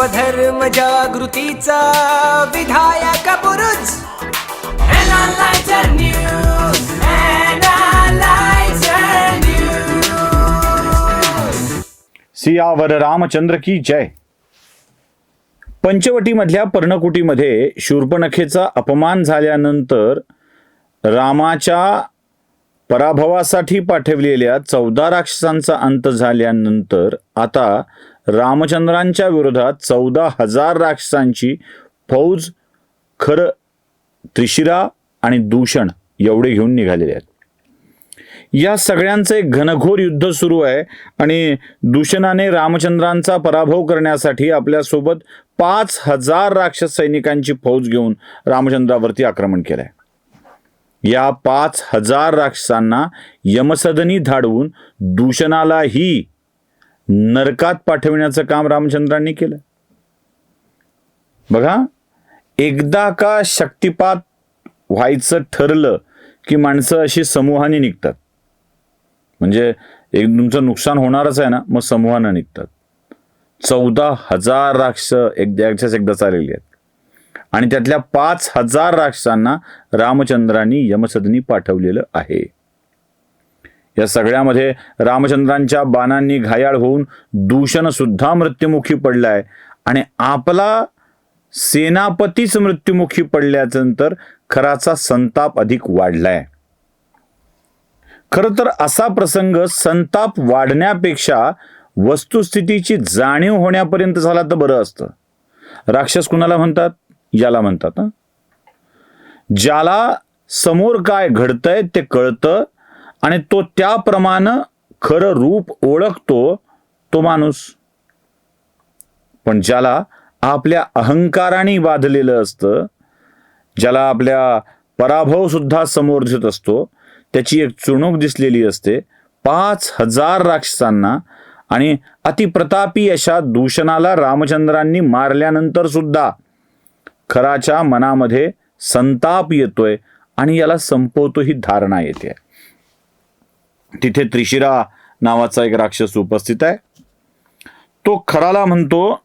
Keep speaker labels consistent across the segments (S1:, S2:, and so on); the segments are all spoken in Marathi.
S1: स्वधर्म जागृतीचा विधायक News.
S2: सियावर रामचंद्र की जय पंचवटीमधल्या पर्णकुटीमध्ये शूर्पणखेचा अपमान झाल्यानंतर रामाच्या पराभवासाठी पाठवलेल्या चौदा राक्षसांचा अंत झाल्यानंतर आता रामचंद्रांच्या विरोधात चौदा हजार राक्षसांची फौज खरं त्रिशिरा आणि दूषण एवढे घेऊन निघालेले आहेत. या सगळ्यांचं एक घनघोर युद्ध सुरू आहे आणि दूषणाने रामचंद्रांचा पराभव करण्यासाठी आपल्यासोबत पाच हजार राक्षस सैनिकांची फौज घेऊन रामचंद्रावरती आक्रमण केलं आहे या पाच हजार राक्षसांना यमसदनी धाडवून दूषणालाही नरकात पाठविण्याचं काम रामचंद्रांनी केलं. बघा एकदा का शक्तिपात व्हायचं ठरलं की माणसं अशी समूहाने निघतात. म्हणजे एक तुमचं नुकसान होणारच आहे ना मग समूहानं निघतात. चौदा हजार राक्ष एकदा एकदा चाललेली आहेत. आणि त्यातल्या पाच हजार राक्षसांना रामचंद्रांनी यमसदनी पाठवलेलं आहे. या सगळ्यामध्ये रामचंद्रांच्या बाणांनी घायाळ होऊन दूषण सुद्धा मृत्युमुखी पडलाय. आणि आपला सेनापतीच मृत्युमुखी पडल्यानंतर खराचा संताप अधिक वाढलाय. खरं तर असा प्रसंग संताप वाढण्यापेक्षा वस्तुस्थितीची जाणीव होण्यापर्यंत झाला तर बरं असतं. राक्षस कुणाला म्हणतात? याला म्हणतात ज्याला समोर काय घडतंय ते कळतं आणि तो त्याप्रमाणे खरं रूप ओळखतो तो माणूस. पण ज्याला आपल्या अहंकाराने बाधलेलं असतं ज्याला आपल्या पराभव सुद्धा समोर दिसत असतो त्याची एक चुणूक दिसलेली असते. पाच हजार राक्षसांना आणि अतिप्रतापी अशा दूषणाला रामचंद्रांनी मारल्यानंतर सुद्धा खराच्या मनामध्ये संताप येतोय आणि याला संपवतो ही धारणा येते. तिथे त्रिशिरा नावाचा एक राक्षस उपस्थित आहे. तो खराला म्हणतो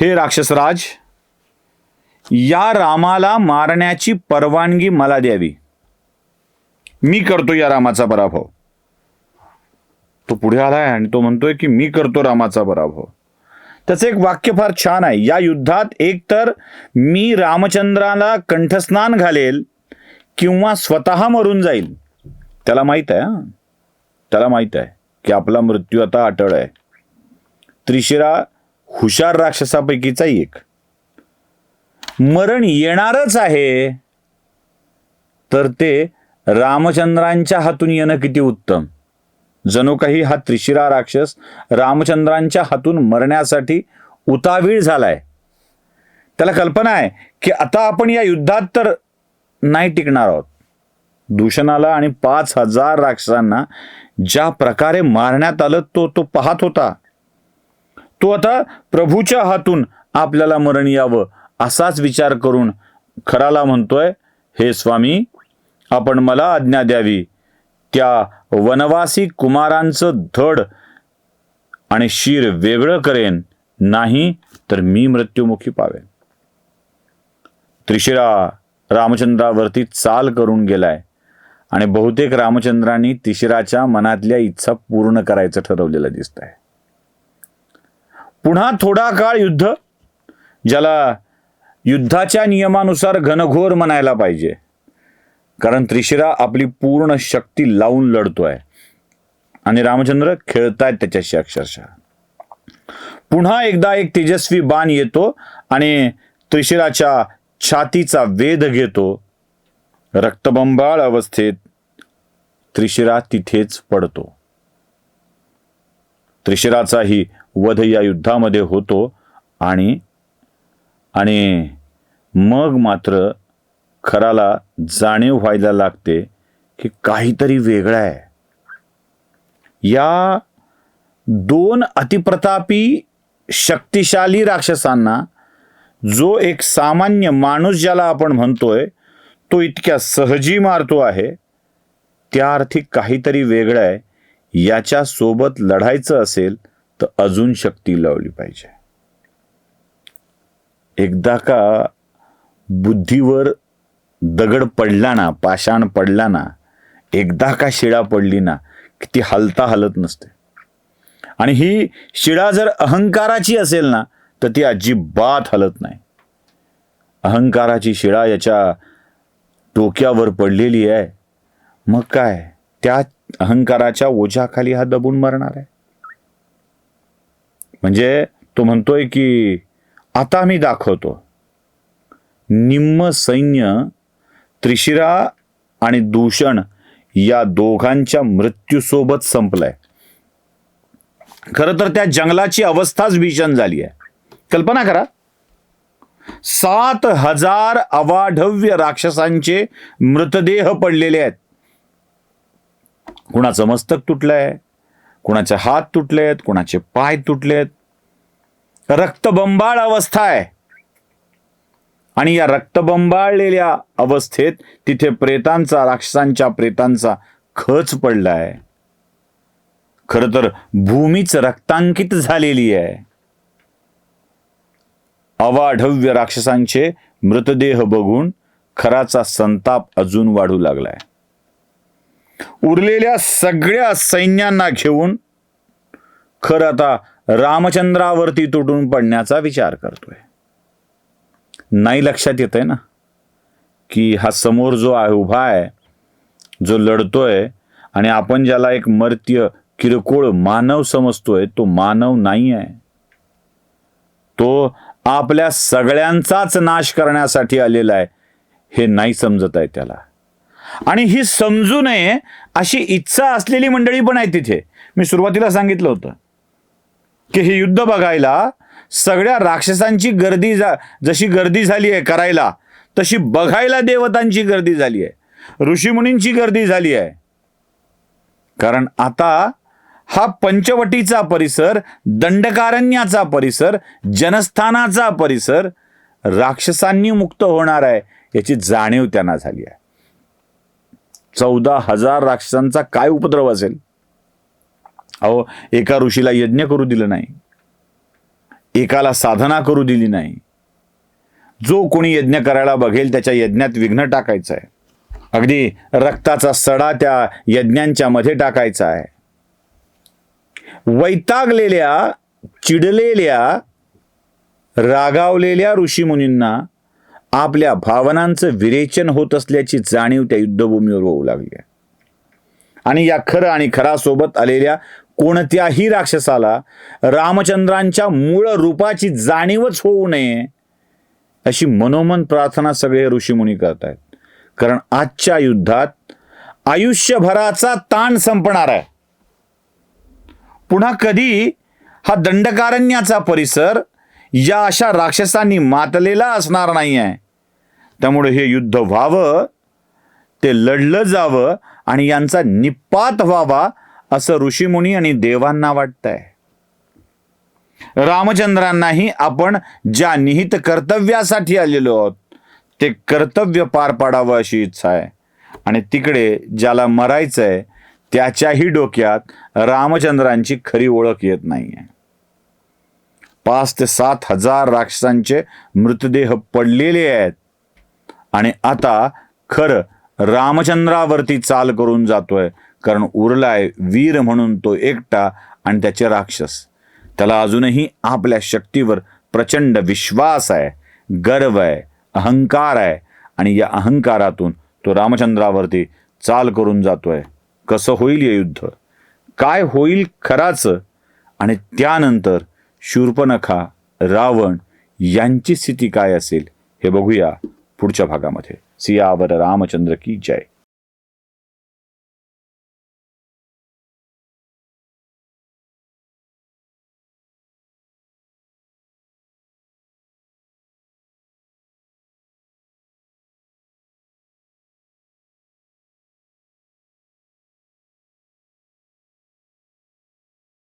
S2: हे राक्षसराज या रामाला मारण्याची परवानगी मला द्यावी. मी करतो या रामाचा पराभव. तो पुढे आलाय आणि तो म्हणतोय की मी करतो रामाचा पराभव. त्याचं एक वाक्य फार छान आहे. या युद्धात एकतर मी रामचंद्राला कंठस्नान घालेल किंवा स्वतः मरून जाईल. त्याला माहीत आहे हा? त्याला माहीत आहे की आपला मृत्यू आता अटळ आहे. त्रिशिरा हुशार राक्षसापैकीचा एक. मरण येणारच आहे. तर ते रामचंद्रांच्या हातून येणं किती उत्तम. जणू काही हा त्रिशिरा राक्षस रामचंद्रांच्या हातून मरण्यासाठी उतावीळ झालाय. त्याला कल्पना आहे की आता आपण या युद्धात तर नाही टिकणार आहोत. दूषणाला आणि पाच हजार राक्षसांना ज्या प्रकारे मारण्यात आलं तो तो पाहत होता. तो आता प्रभूच्या हातून आपल्याला मरण यावं असाच विचार करून खराला म्हणतोय हे स्वामी आपण मला आज्ञा द्यावी. त्या वनवासी कुमारांचं धड आणि शिर वेगळं करेन नाही तर मी मृत्युमुखी पावेन. त्रिशिरा रामचंद्रावरती चाल करून गेलाय. आणि बहुतेक रामचंद्रांनी तिशिराच्या मनातल्या इच्छा पूर्ण करायचं ठरवलेलं दिसत आहे पुन्हा थोडा काळ युद्ध ज्याला युद्धाच्या नियमानुसार घनघोर म्हणायला पाहिजे. कारण त्रिशिरा आपली पूर्ण शक्ती लावून लढतोय. आणि रामचंद्र खेळतायत त्याच्याशी अक्षरशः. पुन्हा एकदा एक तेजस्वी बाण येतो आणि त्रिशिराच्या छातीचा वेध घेतो. रक्तबंबाळ अवस्थेत त्रिशिरा तिथेच पडतो. त्रिशिराचाही वध या युद्धामध्ये होतो आणि आणि मग मात्र खराला जाणीव व्हायला लागते की काहीतरी वेगळं आहे. या दोन अतिप्रतापी शक्तिशाली राक्षसांना जो एक सामान्य माणूस ज्याला आपण म्हणतोय तो इतक्या सहजी मारतो आहे त्या अर्थी काहीतरी वेगळं आहे. याच्या सोबत लढायचं असेल तर अजून शक्ती लावली पाहिजे. एकदा का बुद्धीवर दगड पडला ना पाषाण पडला ना एकदा का शिळा पडली ना की ती हलता हलत नसते. आणि ही शिळा जर अहंकाराची असेल ना तर ती अजिबात हलत नाही. अहंकाराची शिळा याच्या डोक्यावर पडलेली आहे. मग काय? त्या अहंकाराच्या ओझ्याखाली हा दबून मरणार आहे. म्हणजे तो म्हणतोय की आता मी दाखवतो. निम्म सैन्य त्रिशिरा आणि दूषण या दोघांच्या मृत्यूसोबत संपलंय. खरं तर त्या जंगलाची अवस्थाच भीषण झाली आहे कल्पना करा. सात हजार अवाढव्य राक्षसांचे मृतदेह पडलेले आहेत. कुणाचं मस्तक तुटलंय कुणाचे हात तुटले आहेत कुणाचे पाय तुटलेत. रक्तबंबाळ अवस्था आहे. आणि या रक्तबंबाळलेल्या अवस्थेत तिथे प्रेतांचा राक्षसांच्या प्रेतांचा खच पडलाय. खरं तर भूमीच रक्तांकित झालेली आहे. अवाढव्य राक्षसांचे मृतदेह बघून खराचा संताप अजून वाढू लागलाय. उरलेल्या सगळ्या सैन्यांना घेऊन खर आता रामचंद्रावरती तुटून पडण्याचा विचार करतोय. नाही लक्षात येत आहे ना? की हा समोर जो आहे उभा आहे जो लढतोय आणि आपण ज्याला एक मर्त्य किरकोळ मानव समजतोय तो मानव नाही आहे तो आपल्या सगळ्यांचाच नाश करण्यासाठी आलेला आहे. हे नाही समजत आहे त्याला. आणि ही समजू नये अशी इच्छा असलेली मंडळी पण आहे तिथे. मी सुरुवातीला सांगितलं होतं की हे युद्ध बघायला सगळ्या राक्षसांची गर्दी जा जशी गर्दी झाली आहे करायला तशी बघायला देवतांची गर्दी झाली आहे. ऋषीमुनींची गर्दी झाली आहे. कारण आता हा पंचवटीचा परिसर दंडकारण्याचा परिसर जनस्थानाचा परिसर राक्षसांनी मुक्त होणार आहे याची जाणीव त्यांना झाली आहे. चौदा हजार राक्षसांचा काय उपद्रव असेल? अहो एका ऋषीला यज्ञ करू दिलं नाही. एकाला साधना करू दिली नाही. जो कोणी यज्ञ करायला बघेल त्याच्या यज्ञात विघ्न टाकायचं आहे. अगदी रक्ताचा सडा त्या यज्ञांच्या मध्ये टाकायचा आहे. वैतागलेल्या चिडलेल्या रागावलेल्या ऋषीमुनींना आपल्या भावनांचं विरेचन होत असल्याची जाणीव त्या युद्धभूमीवर होऊ लागली आहे. आणि या खरं आणि खरासोबत आलेल्या कोणत्याही राक्षसाला रामचंद्रांच्या मूळ रूपाची जाणीवच होऊ नये अशी मनोमन प्रार्थना सगळे ऋषीमुनी करतायत. कारण आजच्या युद्धात आयुष्यभराचा ताण संपणार आहे. पुन्हा कधी हा दंडकारण्याचा परिसर या अशा राक्षसांनी मातलेला असणार नाही आहे त्यामुळे हे युद्ध व्हावं ते लढलं जावं आणि यांचा निपात व्हावा असं ऋषीमुनी आणि देवांना वाटतंय. रामचंद्रांनाही आपण ज्या निहित कर्तव्यासाठी आलेलो आहोत ते कर्तव्य पार पाडावं अशी इच्छा आहे. आणि तिकडे ज्याला मरायचंय त्याच्याही डोक्यात रामचंद्रांची खरी ओळख येत नाहीये. पाच ते सात हजार राक्षसांचे मृतदेह पडलेले आहेत. आणि आता खरं रामचंद्रावरती चाल करून जातोय कारण उरलाय वीर म्हणून तो एकटा आणि त्याचे राक्षस. त्याला अजूनही आपल्या शक्तीवर प्रचंड विश्वास आहे गर्व आहे अहंकार आहे. आणि या अहंकारातून तो रामचंद्रावरती चाल करून जातोय. कसं होईल हे युद्ध? काय होईल खराचं? आणि त्यानंतर शूर्पणखा रावण यांची स्थिती काय असेल हे बघूया पुढच्या भागामध्ये. सियावर रामचंद्र की जय.